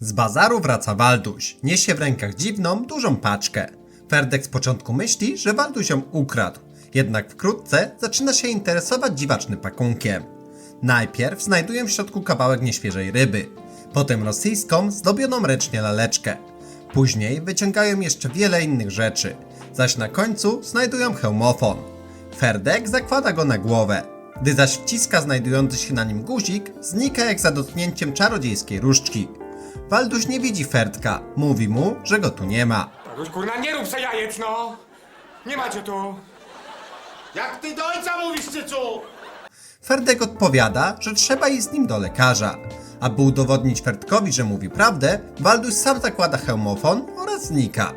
Z bazaru wraca Walduś. Niesie w rękach dziwną, dużą paczkę. Ferdek z początku myśli, że Walduś ją ukradł. Jednak wkrótce zaczyna się interesować dziwacznym pakunkiem. Najpierw znajdują w środku kawałek nieświeżej ryby. Potem rosyjską, zdobioną ręcznie laleczkę. Później wyciągają jeszcze wiele innych rzeczy. Zaś na końcu znajdują hełmofon. Ferdek zakłada go na głowę. Gdy zaś wciska znajdujący się na nim guzik, znika jak za dotknięciem czarodziejskiej różdżki. Walduś nie widzi Ferdka, mówi mu, że go tu nie ma. Już kurna, nie rób se jajec, no! Nie macie tu! Jak ty do ojca mówisz, cycu? Ferdek odpowiada, że trzeba iść z nim do lekarza. Aby udowodnić Ferdkowi, że mówi prawdę, Walduś sam zakłada hełmofon oraz znika.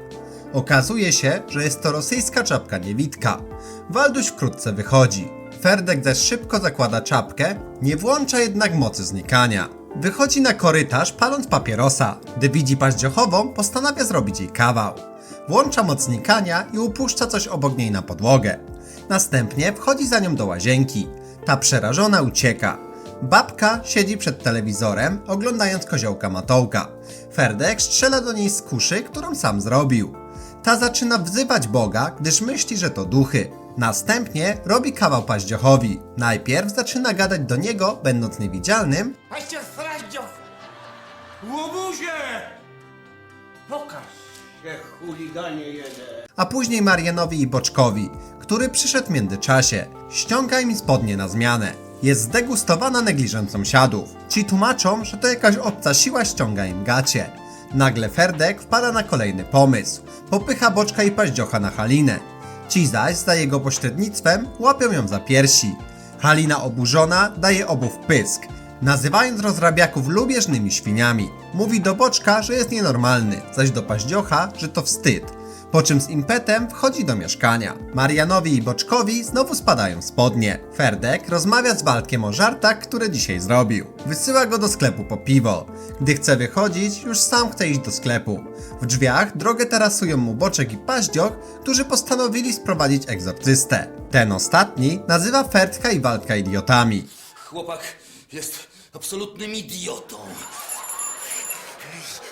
Okazuje się, że jest to rosyjska czapka niewidka. Walduś wkrótce wychodzi. Ferdek zaś szybko zakłada czapkę, nie włącza jednak mocy znikania. Wychodzi na korytarz paląc papierosa. Gdy widzi paździochową, postanawia zrobić jej kawał. Włącza moc znikania i upuszcza coś obok niej na podłogę. Następnie wchodzi za nią do łazienki. Ta przerażona ucieka. Babka siedzi przed telewizorem, oglądając koziołka Matołka. Ferdek strzela do niej z kuszy, którą sam zrobił. Ta zaczyna wzywać Boga, gdyż myśli, że to duchy. Następnie robi kawał paździochowi. Najpierw zaczyna gadać do niego, będąc niewidzialnym, straździow! Łobuzie! Pokaż się, chuliganie jeden. a później Marianowi i Boczkowi, który przyszedł w międzyczasie. Ściąga im spodnie na zmianę. Jest zdegustowana negliżem sąsiadów. Ci tłumaczą, że to jakaś obca siła ściąga im gacie. Nagle Ferdek wpada na kolejny pomysł. Popycha Boczka i Paździocha na Halinę. Ci zaś, za jego pośrednictwem, łapią ją za piersi. Halina oburzona daje obu w pysk, nazywając rozrabiaków lubieżnymi świniami. Mówi do Boczka, że jest nienormalny, zaś do Paździocha, że to wstyd. Po czym z impetem wchodzi do mieszkania. Marianowi i Boczkowi znowu spadają spodnie. Ferdek rozmawia z Waldkiem o żartach, które dzisiaj zrobił. Wysyła go do sklepu po piwo. Gdy chce wychodzić, już sam chce iść do sklepu. W drzwiach drogę tarasują mu Boczek i Paździoch, którzy postanowili sprowadzić egzorcystę. Ten ostatni nazywa Ferdka i Waldka idiotami. Chłopak jest absolutnym idiotą.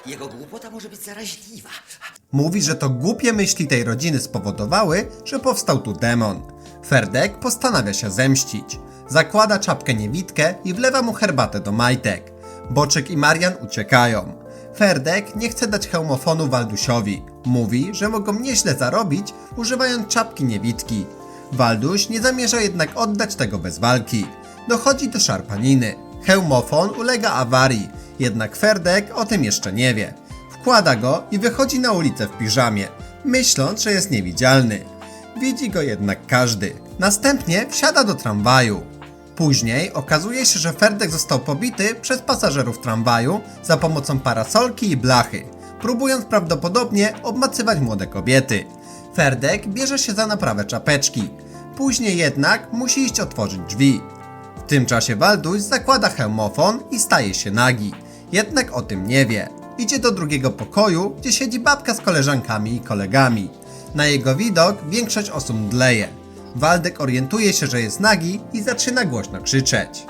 Jego głupota może być zaraźliwa. Mówi, że to głupie myśli tej rodziny spowodowały, że powstał tu demon. Ferdek postanawia się zemścić. Zakłada czapkę niewidkę i wlewa mu herbatę do majtek. Boczek i Marian uciekają. Ferdek nie chce dać hełmofonu Waldusiowi. Mówi, że mogą nieźle zarobić, używając czapki niewidki. Walduś nie zamierza jednak oddać tego bez walki. Dochodzi do szarpaniny. Hełmofon ulega awarii, jednak Ferdek o tym jeszcze nie wie. Wkłada go i wychodzi na ulicę w piżamie, myśląc, że jest niewidzialny. Widzi go jednak każdy. Następnie wsiada do tramwaju. Później okazuje się, że Ferdek został pobity przez pasażerów tramwaju za pomocą parasolki i blachy, próbując prawdopodobnie obmacywać młode kobiety. Ferdek bierze się za naprawę czapeczki. Później jednak musi iść otworzyć drzwi. W tym czasie Walduś zakłada hełmofon i staje się nagi. Jednak o tym nie wie. Idzie do drugiego pokoju, gdzie siedzi babka z koleżankami i kolegami. Na jego widok większość osób mdleje. Waldek orientuje się, że jest nagi i zaczyna głośno krzyczeć.